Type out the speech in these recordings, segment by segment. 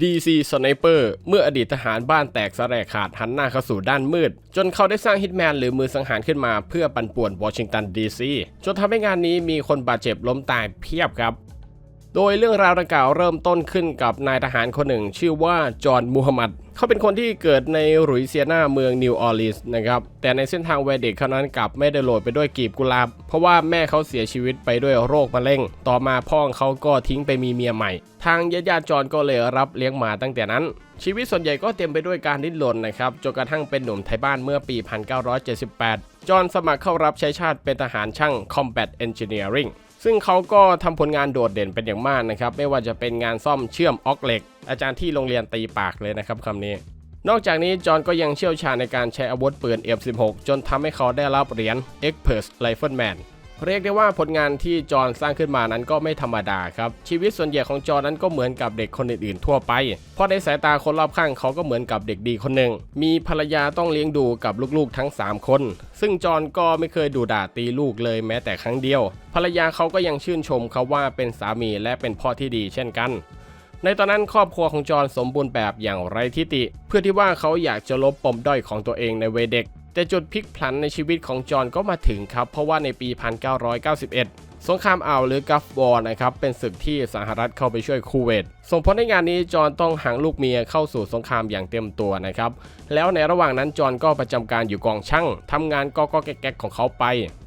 DC Sniper เมื่ออดีตทหารบ้านแตกสลายขาดหันหน้าเข้าสู่ด้านมืด จนเขาได้สร้างฮิตแมนหรือมือสังหารขึ้นมาเพื่อปั่นป่วนวอชิงตันดีซีจนทำให้งานนี้มีคนบาดเจ็บล้มตายเพียบครับ โดยเรื่องราวดังกล่าวเริ่มต้นขึ้นกับนายทหารคนหนึ่ง ชื่อว่าจอห์นมูฮัมหมัด เขาเป็นคนที่เกิดในรุยเซียนาเมืองนิวออร์ลีนส์นะครับ แต่ในเส้นทางวัยเด็กเขานั้นกลับไม่ได้โรยไปด้วยกีบกุหลาบ เพราะว่าแม่เขาเสียชีวิตไปด้วยโรคมะเร็ง ต่อมาพ่อของเขาก็ทิ้งไปมีเมียใหม่ ทางญาติญาติๆจอห์นก็เลยรับเลี้ยงมาตั้งแต่นั้น ชีวิตส่วนใหญ่ก็เต็มไปด้วยการดิ้นรนนะครับจนกระทั่งเป็นหนุ่มไทยบ้านเมื่อปี 1978 จอห์นสมัครเข้ารับใช้ชาติเป็นทหารช่าง Combat Engineering ซึ่งเขาก็ทำผลงานโดดเด่นเป็นอย่างมากนะครับ ไม่ว่าจะเป็นงานซ่อมเชื่อมออกเหล็ก อาจารย์ที่โรงเรียนตีปากเลยนะครับคำนี้ นอกจากนี้จอห์นก็ยังเชี่ยวชาญในการใช้อาวุธปืน F16 จนทำให้เขาได้รับเหรียญ Expert Rifleman เรียกได้ว่าผลงานที่จอห์นสร้างขึ้นมานั้นก็ไม่ธรรมดาครับ ชีวิตส่วนใหญ่ของจอห์นนั้นก็เหมือนกับเด็กคนอื่นๆทั่วไป เพราะในสายตาคนรอบข้างเขาก็เหมือนกับเด็กดีคนหนึ่ง มีภรรยาต้องเลี้ยงดูกับลูกๆทั้ง 3 คน ซึ่งจอห์นก็ไม่เคยดูด่าตีลูกเลยแม้แต่ครั้งเดียว ภรรยาเขาก็ยังชื่นชมเขาว่าเป็นสามีและเป็นพ่อที่ดีเช่นกันในตอนนั้นครอบครัวของจอห์นสมบูรณ์แบบอย่างไร้ทิฏฐิเพื่อที่ว่าเขาอยากจะลบปมด้อยของตัวเองในวัยเด็ก แต่จุดพลิกผันในชีวิตของจอห์นก็มาถึงครับ เพราะว่าในปี 1991 สงครามอ่าวหรือกัฟวอร์นะครับเป็นศึกที่สหรัฐเข้าไปช่วยคูเวตส่งผลให้งานนี้จอห์นต้องหางลูกเมียเข้าสู่สงครามอย่างเต็มตัวนะครับแล้วในระหว่างนั้นจอห์นก็ประจำการอยู่กองช่างทำงานก็ก็แก๊กๆของเขาไป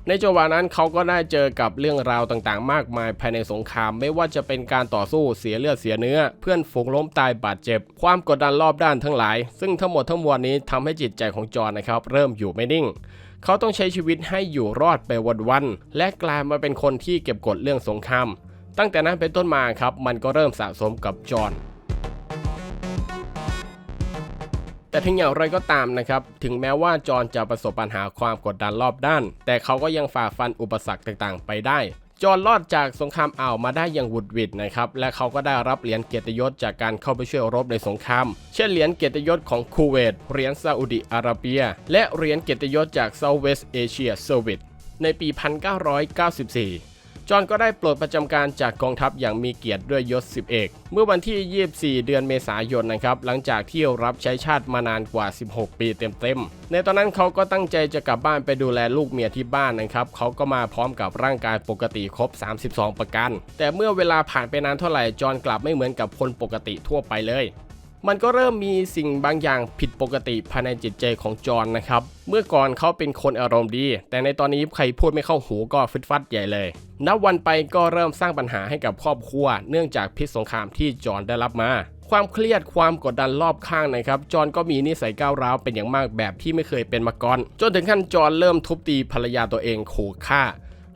ในจังหวะนั้นเขาก็ได้เจอกับเรื่องราวต่างๆ มากมายภายในสงคราม ไม่ว่าจะเป็นการต่อสู้เสียเลือดเสียเนื้อ เพื่อนฝูงล้มตายบาดเจ็บ ความกดดันรอบด้านทั้งหลาย ซึ่งทั้งหมดทั้งมวลนี้ทำให้จิตใจของจอห์นนะครับเริ่มอยู่ไม่นิ่ง เขาต้องใช้ชีวิตให้อยู่รอดไปวันๆและกลายมาเป็นคนที่เก็บกดเรื่องสงครามตั้งแต่นั้นเป็นต้นมาครับ มันก็เริ่มสะสมกับจอห์นแต่ถึงอย่างไรก็ตามนะครับ ถึงแม้ว่าจอห์นจะประสบปัญหาความกดดันรอบด้าน แต่เขาก็ยังฝ่าฟันอุปสรรคต่างๆ ไปได้ จอห์นรอดจากสงครามอ่าวมาได้อย่างหวุดหวิดนะครับ และเขาก็ได้รับเหรียญเกียรติยศจากการเข้าไปช่วยรบในสงคราม เช่นเหรียญเกียรติยศของคูเวต เหรียญซาอุดิอาระเบีย และเหรียญเกียรติยศจาก Southwest Asia Service ในปี 1994 จอห์นก็ได้ปรดประจำการจากกองทัพอย่างมีเกียรติด้วยยศสิบเอกเมื่อวันที่ 24 เดือนเมษายนนะครับหลังจากที่รับใช้ชาติมานานกว่า 16 ปีเต็มๆ ในตอนนั้นเขาก็ตั้งใจจะกลับบ้านไปดูแลลูกเมียที่บ้านนะครับเขาก็มาพร้อมกับร่างกายปกติครบ 32 ประการแต่เมื่อเวลาผ่านไปนานเท่าไหร่จอห์นกลับไม่เหมือนกับคนปกติทั่วไปเลย มันก็เริ่มมีสิ่งบางอย่างผิดปกติภายในจิตใจของจอห์นนะครับ เมื่อก่อนเขาเป็นคนอารมณ์ดี แต่ในตอนนี้ใครพูดไม่เข้าหูก็ฟึดฟัดใหญ่เลย นับวันไปก็เริ่มสร้างปัญหาให้กับครอบครัว เนื่องจากพิษสงครามที่จอห์นได้รับมาความเครียดความกดดันรอบข้างนะครับ จอห์นก็มีนิสัยก้าวร้าวเป็นอย่างมากแบบที่ไม่เคยเป็นมาก่อน จนถึงขั้นจอห์นเริ่มทุบตีภรรยาตัวเองขู่ฆ่า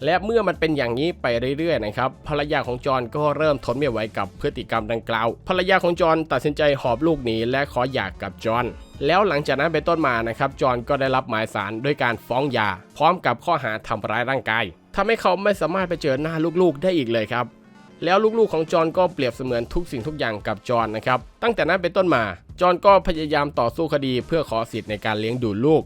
และเมื่อมันเป็นอย่างนี้ไปเรื่อยๆนะครับภรรยาของจอห์นก็เริ่มทนไม่ไหวกับพฤติกรรมดังกล่าว ภรรยาของจอห์นตัดสินใจหอบลูกหนีและขอหย่ากกับจอห์นแล้วหลังจากนั้นเป็นต้นมานะครับจอห์นก็ได้รับหมายสารด้วยการฟ้องหย่าพร้อมกับข้อหาทำร้ายร่างกายทำให้เขาไม่สามารถไปเจอหน้าลูกๆได้อีกเลยครับแล้วลูกๆของจอห์นก็เปรียบเสมือนทุกสิ่งทุกอย่างกับจอห์นนะครับ ตั้งแต่นั้นเป็นต้นมา จอห์นก็พยายามต่อสู้คดีเพื่อขอสิทธิ์ในการเลี้ยงดูลูก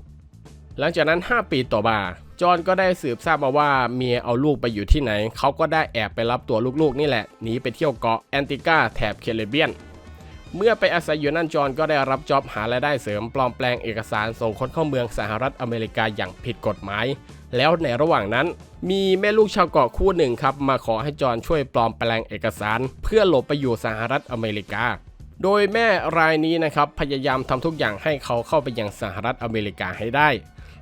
หลังจากนั้น 5 ปีต่อมา จอนก็ได้สืบทราบมาว่าเมียเอาลูกไปอยู่ที่ไหน เขาก็ได้แอบไปรับตัวลูกๆนี่แหละหนีไปเที่ยวเกาะแอนติกาแถบแคริบเบียน เมื่อไปอาศัยอยู่นั่นจอนก็ได้รับจ็อบหารายได้เสริมปลอมแปลงเอกสารส่งคนเข้าเมืองสหรัฐอเมริกาอย่างผิดกฎหมาย แล้วในระหว่างนั้น มีแม่ลูกชาวเกาะคู่หนึ่งครับมาขอให้จอนช่วยปลอมแปลงเอกสาร เพื่อหลบไปอยู่สหรัฐอเมริกาโดยแม่รายนี้นะครับพยายามทำทุกอย่างให้เขาเข้าไปยังสหรัฐอเมริกาให้ได้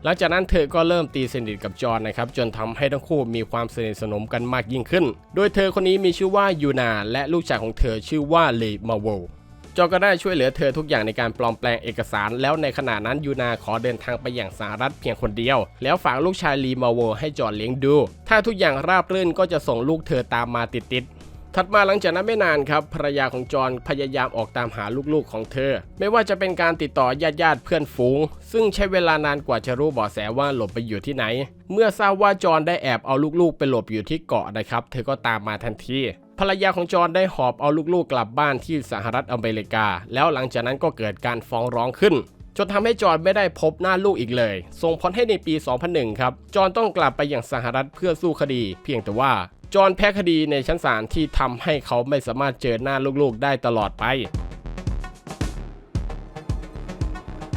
หลังจากนั้นเธอก็เริ่มตีสนิทกับจอห์นนะครับจนทำให้ทั้งคู่มีความสนิทสนมกันมากยิ่งขึ้น โดยเธอคนนี้มีชื่อว่ายูนาและลูกชายของเธอชื่อว่าเลมาโวจอห์นก็ได้ช่วยเหลือเธอทุกอย่างในการปลอมแปลงเอกสาร แล้วในขณะนั้นยูนาขอเดินทางไปอย่างสหรัฐเพียงคนเดียว แล้วฝากลูกชายลีมาโวให้จอห์นเลี้ยงดู ถ้าทุกอย่างราบรื่นก็จะส่งลูกเธอตามมาติดๆ ถัดมาหลังจากนั้นไม่นานครับภรรยาของจอห์นพยายามออกตามหาลูกๆของเธอ ไม่ว่าจะเป็นการติดต่อญาติญาติๆเพื่อนฝูง ซึ่งใช้เวลานานกว่าจะรู้เบาะแสว่าหลบไปอยู่ที่ไหน เมื่อทราบว่าจอห์นได้แอบเอาลูกๆไปหลบอยู่ที่เกาะนะครับ เธอก็ตามมาทันทีภรรยาของจอห์นได้หอบเอาลูกๆกลับบ้านที่สหรัฐอเมริกา แล้วหลังจากนั้นก็เกิดการฟ้องร้องขึ้นจนทำให้จอห์นไม่ได้พบหน้าลูกอีกเลย ส่งผลให้ในปี 2001 ครับ จอห์นต้องกลับไปยังสหรัฐเพื่อสู้คดี เพียงแต่ว่า จอห์นแพ้คดีในชั้นศาลที่ทำให้เขาไม่สามารถเจอหน้าลูกๆได้ตลอดไป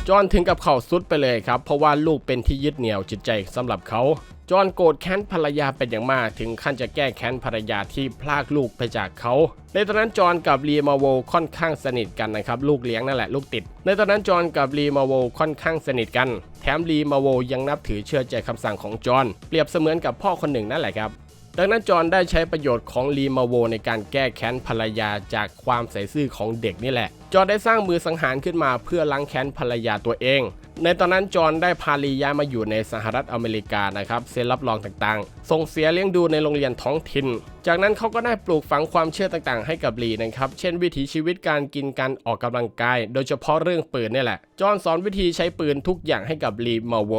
จอห์นถึงกับเข่าสุดไปเลยครับ เพราะว่าลูกเป็นที่ยึดเหนี่ยวจิตใจสำหรับเขา จอห์นโกรธแค้นภรรยาเป็นอย่างมาก ถึงขั้นจะแก้แค้นภรรยาที่พลากลูกไปจากเขาในตอนนั้นจอห์นกับลีมาโวค่อนข้างสนิทกันนะครับลูกเลี้ยงนั่นแหละลูกติด ในตอนนั้นจอห์นกับลีมาโวค่อนข้างสนิทกัน แถมลีมาโวยังนับถือเชื่อใจคำสั่งของจอห์นเปรียบเสมือนกับพ่อคนหนึ่งนั่นแหละครับ ดังนั้นจอห์นได้ใช้ประโยชน์ของลีมาโวในการแก้แค้นภรรยาจากความใส่ซื่อของเด็กนี่แหละ จอห์นได้สร้างมือสังหารขึ้นมาเพื่อล้างแค้นภรรยาตัวเอง ในตอนนั้นจอห์นได้พาลีย้ายมาอยู่ในสหรัฐอเมริกานะครับเซ็นรับรองต่างๆ ส่งเสียเลี้ยงดูในโรงเรียนท้องถิ่น จากนั้นเขาก็ได้ปลูกฝังความเชื่อต่างๆ ให้กับลีนะครับ เช่นวิถีชีวิตการกินการออกกำลังกาย โดยเฉพาะเรื่องปืนนี่แหละ จอห์นสอนวิธีใช้ปืนทุกอย่างให้กับลีมาโว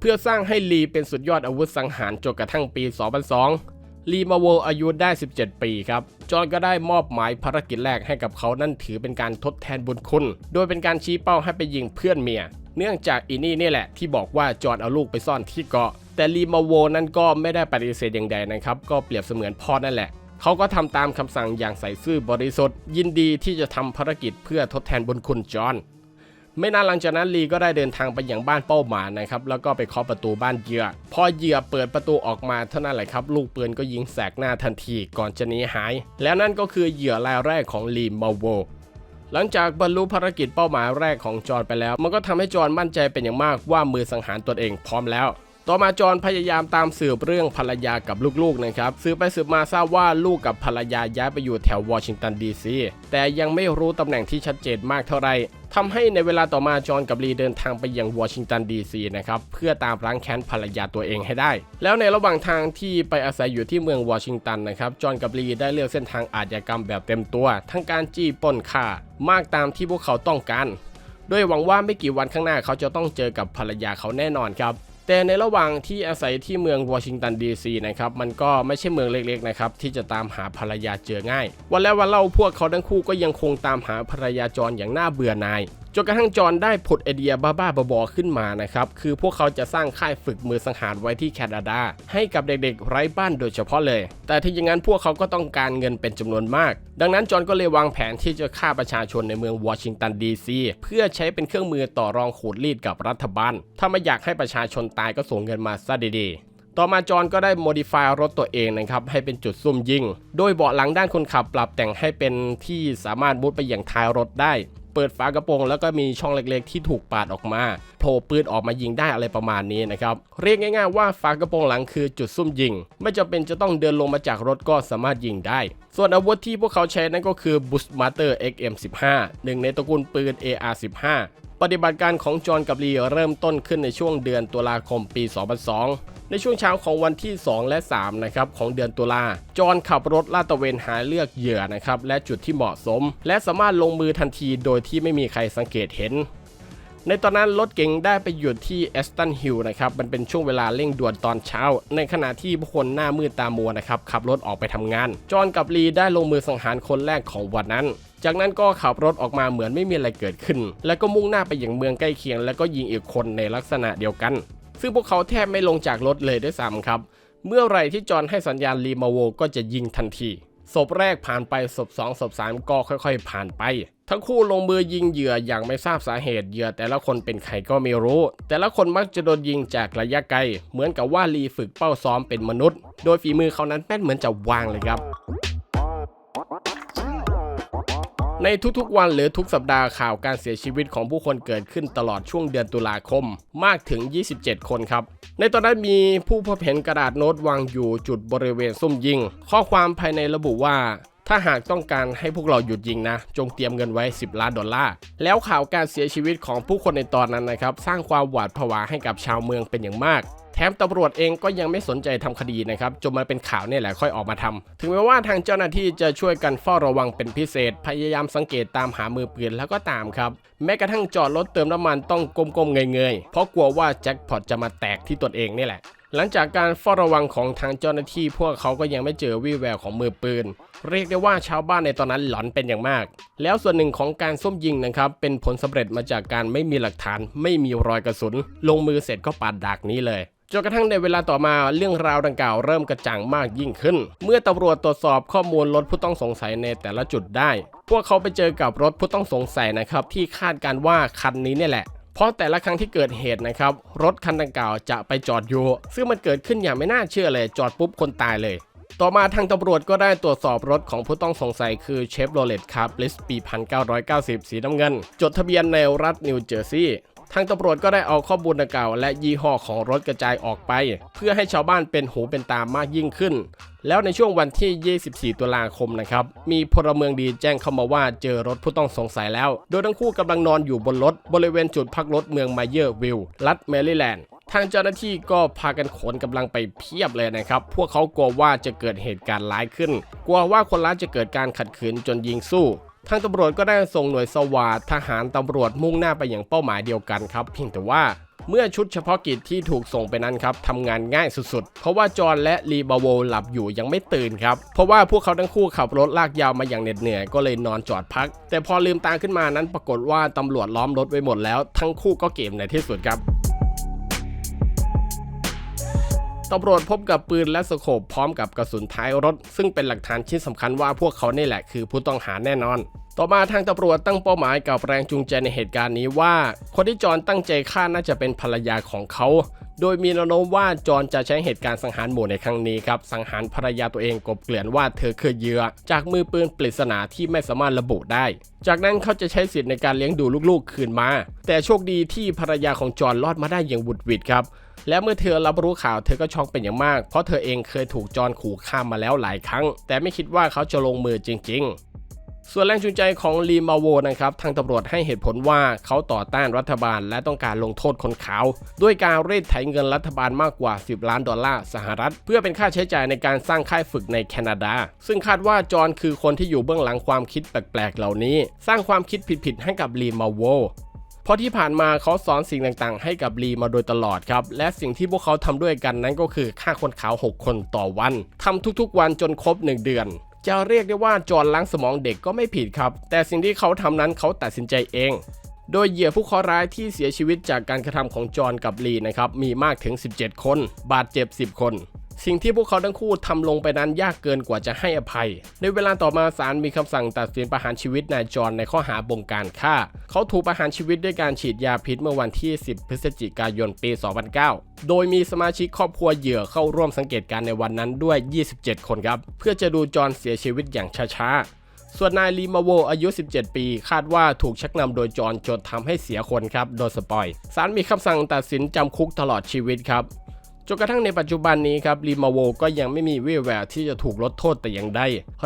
เพื่อสร้างให้ลีเป็นสุดยอดอาวุธสังหารจนกระทั่งปี 2002 ลีมาโวอายุได้ 17 ปีครับ จอห์นก็ได้มอบหมายภารกิจแรกให้กับเขานั่นถือเป็นการทดแทนบุญคุณ โดยเป็นการชี้เป้าให้ไปยิงเพื่อนเมีย เนื่องจากอีนี่นี่แหละที่บอกว่าจอห์นเอาลูกไปซ่อนที่เกาะ แต่ลีมาโวนั่นก็ไม่ได้ปฏิเสธอย่างใดนะครับ ก็เปรียบเสมือนพ่อนั่นแหละเขาก็ทำตามคำสั่งอย่างใส่ซื่อบริสุทธิ์ ยินดีที่จะทำภารกิจเพื่อทดแทนบุญคุณจอห์น ไม่นานหลังจากนั้นลีก็ได้เดินทางไปยังบ้านเป้าหมายนะครับแล้วก็ไปเคาะประตูบ้านเหยื่อ พอเหยื่อเปิดประตูออกมาเท่านั้นแหละครับ ลูกปืนก็ยิงแสกหน้าทันทีก่อนจะหนีหาย แล้วนั่นก็คือเหยื่อรายแรกของลีมาโวหลังจากบรรลุภารกิจเป้าหมายแรกของจอห์นไปแล้ว มันก็ทำให้จอห์นมั่นใจเป็นอย่างมากว่ามือสังหารตนเองพร้อมแล้ว ต่อมาจอห์นพยายามตามสืบเรื่องภรรยากับลูกๆนะครับสืบไปสืบมาทราบว่าลูกกับภรรยาย้ายไปอยู่แถววอชิงตันดีซีแต่ยังไม่รู้ตำแหน่งที่ชัดเจนมากเท่าไหร่ทำให้ในเวลาต่อมาจอห์นกับลีเดินทางไปยังวอชิงตันดีซีนะครับเพื่อตามล้างแค้นภรรยาตัวเองให้ได้ แล้วในระหว่างทางที่ไปอาศัยอยู่ที่เมืองวอชิงตันนะครับจอห์นกับลีได้เลือกเส้นทางอาชญากรรมแบบเต็มตัว ทั้งการจี้ปล้นฆ่ามากตามที่พวกเขาต้องการโดยหวังว่าไม่กี่วันข้างหน้าเขาจะต้องเจอกับภรรยาเขาแน่นอนครับ แต่ในระหว่างที่อาศัยที่เมืองวอชิงตันดีซีนะครับมันก็ไม่ใช่เมืองเล็กๆนะครับที่จะตามหาภรรยาเจอง่าย วันแล้ววันเล่าพวกเขาทั้งคู่ก็ยังคงตามหาภรรยาจรอย่างน่าเบื่อหน่าย จนกระทั่งจอห์นได้ผุดไอเดียบ้าๆบอๆขึ้นมานะครับ คือพวกเขาจะสร้างค่ายฝึกมือสังหารไว้ที่แคนาดา ให้กับเด็กๆ ไร้บ้านโดยเฉพาะเลย แต่ที่อย่างนั้นพวกเขาก็ต้องการเงินเป็นจำนวนมาก ดังนั้นจอห์นก็เลยวางแผนที่จะฆ่าประชาชนในเมืองวอชิงตันดีซีเพื่อใช้เป็นเครื่องมือต่อรองขูดรีดกับรัฐบาล ถ้าไม่อยากให้ประชาชนตายก็ส่งเงินมาซะดีๆต่อมาจอห์นก็ได้โมดิฟายรถตัวเองนะครับให้เป็นจุดซุ่มยิง โดยเบาะหลังด้านคนขับปรับแต่งให้เป็นที่สามารถมุดไปอย่างท้ายรถได้ เปิดฝากระโปรงแล้วก็มีช่องเล็กๆ ที่ถูกปาดออกมาโผล่ปืนออกมายิงได้อะไรประมาณนี้นะครับ เรียกง่ายๆว่าฝากระโปรงหลังคือจุดซุ่มยิง ไม่จำเป็นจะต้องเดินลงมาจากรถก็สามารถยิงได้ ส่วนอาวุธที่พวกเขาใช้นั่นก็คือ Bushmaster XM15 หนึ่งในตระกูลปืน AR15 ปฏิบัติการของจอห์นกับลีเริ่มต้นขึ้นในช่วงเดือนตุลาคมปี 2002 ในช่วงเช้าของวันที่ 2 และ 3 นะครับของเดือนตุลา จอห์นขับรถลาดตระเวนหาเลือกเหยื่อนะครับและจุดที่เหมาะสม และสามารถลงมือทันทีโดยที่ไม่มีใครสังเกตเห็น ในตอนนั้นรถเก๋งได้ไปหยุดที่แอสตันฮิลนะครับ มันเป็นช่วงเวลาเร่งด่วนตอนเช้า ในขณะที่ผู้คนหน้ามืดตามัวนะครับ ขับรถออกไปทำงาน จอห์นกับลีได้ลงมือสังหารคนแรกของวันนั้น จากนั้นก็ขับรถออกมาเหมือนไม่มีอะไรเกิดขึ้น แล้วก็มุ่งหน้าไปยังเมืองใกล้เคียง แล้วก็ยิงอีกคนในลักษณะเดียวกัน ซึ่งพวกเขาแทบไม่ลงจากรถเลยด้วยซ้ำครับ เมื่อไรที่จอห์นให้สัญญาณรีมาโวก็จะยิงทันที ศพแรกผ่านไปศพ2ศพ3ก็ค่อย ๆ ผ่านไป ทั้งคู่ลงมือยิงเหยื่ออย่างไม่ทราบสาเหตุเหยื่อแต่ละคนเป็นใครก็ไม่รู้ แต่ละคนมักจะโดนยิงจากระยะไกล เหมือนกับว่าลีฝึกเป้าซ้อมเป็นมนุษย์ โดยฝีมือเขานั้นแม่นเหมือนจะวางเลยครับ ในทุกๆวันหรือทุกสัปดาห์ข่าวการเสียชีวิตของผู้คนเกิดขึ้นตลอดช่วงเดือนตุลาคมมากถึง 27 คนครับ ในตอนนั้นมีผู้พบเห็นกระดาษโน้ตวางอยู่จุดบริเวณซุ่มยิง ข้อความภายในระบุว่าถ้าหากต้องการให้พวกเราหยุดยิงนะ จงเตรียมเงินไว้ 10 ล้านดอลลาร์แล้วข่าวการเสียชีวิตของผู้คนในตอนนั้นนะครับ สร้างความหวาดผวาให้กับชาวเมืองเป็นอย่างมาก แถมตำรวจเองก็ยังไม่สนใจทำคดีนะครับจนมาเป็นข่าวนี่แหละค่อยออกมาทำถึงแม้ว่าทางเจ้าหน้าที่จะช่วยกันเฝ้าระวังเป็นพิเศษ พยายามสังเกตตามหามือปืนแล้วก็ตามครับแม้กระทั่งจอดรถเติมน้ำมันต้องก้มๆเงยๆเพราะกลัวว่าแจ็คพอตจะมาแตกที่ตนเองนี่แหละหลังจากการเฝ้าระวังของทางเจ้าหน้าที่พวกเขาก็ยังไม่เจอวี่แววของมือปืน เรียกได้ว่าชาวบ้านในตอนนั้นหลอนเป็นอย่างมาก แล้วส่วนหนึ่งของการส้มยิงนะครับ เป็นผลสำเร็จมาจากการไม่มีหลักฐาน ไม่มีรอยกระสุน ลงมือเสร็จก็ปาดดากนี้เลย จนกระทั่งในเวลาต่อมาเรื่องราวดังกล่าวเริ่มกระจ่างมากยิ่งขึ้น เมื่อตำรวจตรวจสอบข้อมูลรถผู้ต้องสงสัยในแต่ละจุดได้ พวกเขาไปเจอกับรถผู้ต้องสงสัยนะครับที่คาดการว่าคันนี้เนี่ยแหละเพราะแต่ละครั้งที่เกิดเหตุนะครับ รถคันดังกล่าวจะไปจอดอยู่ ซึ่งมันเกิดขึ้นอย่างไม่น่าเชื่อเลย จอดปุ๊บคนตายเลย ต่อมาทางตำรวจก็ได้ตรวจสอบรถของผู้ต้องสงสัยคือเชฟโรเลตคาร์บลิสปี 1990 สีน้ำเงิน จดทะเบียนในรัฐนิวเจอร์ซีย์ ทางตำรวจก็ได้เอาข้อมูลดังกล่าว และยี่ห้อของรถกระจายออกไป เพื่อให้ชาวบ้านเป็นหูเป็นตามากยิ่งขึ้น แล้วในช่วงวันที่ 24 ตุลาคมนะครับ มีพลเมืองดีแจ้งเข้ามาว่าเจอรถผู้ต้องสงสัยแล้ว โดยทั้งคู่กำลังนอนอยู่บนรถบริเวณจุดพักรถเมืองไมเยอร์วิลล์รัฐแมริแลนด์ทางเจ้าหน้าที่ก็พากันขนกำลังไปเพียบเลยนะครับ พวกเขากลัวว่าจะเกิดเหตุการณ์ร้ายขึ้น กลัวว่าคนร้ายจะเกิดการขัดขืนจนยิงสู้ ทางตำรวจก็ได้ส่งหน่วยสวาททหารตำรวจมุ่งหน้าไปอย่างเป้าหมายเดียวกันครับ เพียงแต่ว่าเมื่อชุดเฉพาะกิจที่ถูกส่งไปนั้นครับทำงานง่ายสุดๆ เพราะว่าจอห์นและลีบาโวหลับอยู่ยังไม่ตื่นครับ เพราะว่าพวกเขาทั้งคู่ขับรถลากยาวมาอย่างเหน็ดเหนื่อยก็เลยนอนจอดพัก แต่พอลืมตาขึ้นมานั้นปรากฏว่าตำรวจล้อมรถไว้หมดแล้ว ทั้งคู่ก็เกมในที่สุดครับ ตำรวจพบกับปืนและสโคปพร้อมกับกระสุนท้ายรถ ซึ่งเป็นหลักฐานชิ้นสำคัญว่าพวกเขานี่แหละคือผู้ต้องหาแน่นอน ต่อมาทางตำรวจตั้งเป้าหมายกับแรงจูงใจในเหตุการณ์นี้ว่า คนที่จอนตั้งใจฆ่าน่าจะเป็นภรรยาของเขา โดยมีแนวโน้มว่าจอนจะใช้เหตุการณ์สังหารหมู่ในครั้งนี้ครับสังหารภรรยาตัวเองกบเกลื่อนว่าเธอคือเหยื่อจากมือปืนปริศนาที่ไม่สามารถระบุได้ จากนั้นเขาจะใช้สิทธิ์ในการเลี้ยงดูลูกๆคืนมา แต่โชคดีที่ภรรยาของจอนรอดมาได้อย่างบุดหวิดครับ และเมื่อเธอรับรู้ข่าวเธอก็ช็อกเป็นอย่างมาก เพราะเธอเองเคยถูกจอนขู่ฆ่ามาแล้วหลายครั้ง แต่ไม่คิดว่าเขาจะลงมือจริง ๆส่วนแรงจูงใจของลีมาโวนะครับทางตำรวจให้เหตุผลว่าเขาต่อต้านรัฐบาลและต้องการลงโทษคนขาวด้วยการรีดไถเงินรัฐบาลมากกว่า 10 ล้านดอลลาร์สหรัฐ เพื่อเป็นค่าใช้จ่ายในการสร้างค่ายฝึกในแคนาดา ซึ่งคาดว่าจอห์นคือคนที่อยู่เบื้องหลังความคิดแปลกๆ เหล่านี้ สร้างความคิดผิดๆให้กับลีมาโว เพราะที่ผ่านมาเขาสอนสิ่งต่างๆ ให้กับลีมาโดยตลอดครับ และสิ่งที่พวกเขาทำด้วยกันนั้นก็คือฆ่าคนขาว 6 คนต่อวันทำทุกๆ วันจนครบ 1 เดือนจะเรียกได้ว่าจอห์นล้างสมองเด็กก็ไม่ผิดครับ แต่สิ่งที่เขาทำนั้นเขาตัดสินใจเอง โดยเหยื่อผู้เคราะห์ร้ายที่เสียชีวิตจากการกระทำของจอห์นกับลีนะครับมีมากถึง 17 คน บาดเจ็บ 10 คน สิ่งที่พวกเขาทั้งคู่ทำลงไปนั้นยากเกินกว่าจะให้อภัย ในเวลาต่อมาศาลมีคำสั่งตัดสินประหารชีวิตนายจอห์นในข้อหาบงการฆ่า เขาถูกประหารชีวิตด้วยการฉีดยาพิษเมื่อวันที่ 10 พฤศจิกายนปี 2009 โดยมีสมาชิกครอบครัวเหยื่อเข้าร่วมสังเกตการณ์ในวันนั้นด้วย 27 คนครับ เพื่อจะดูจอห์นเสียชีวิตอย่างช้าๆส่วนนายลีมาโวอายุ 17 ปี คาดว่าถูกชักนำโดยจอห์นจนทำให้เสียคนครับ โดยสปอย ศาลมีคำสั่งตัดสินจำคุกตลอดชีวิตครับ จนกระทั่งในปัจจุบันนี้ครับลีมาโวก็ยังไม่มีวี่แววที่จะถูกลดโทษแต่อย่างใด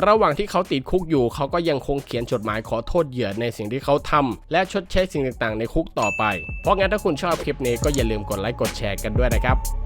ระหว่างที่เขาติดคุกอยู่เขาก็ยังคงเขียนจดหมายขอโทษเหยื่อในสิ่งที่เขาทำและชดใช้สิ่งต่างๆ ในคุกต่อไป เพราะงั้นถ้าคุณชอบคลิปนี้ก็อย่าลืมกดไลค์กดแชร์กันด้วยนะครับ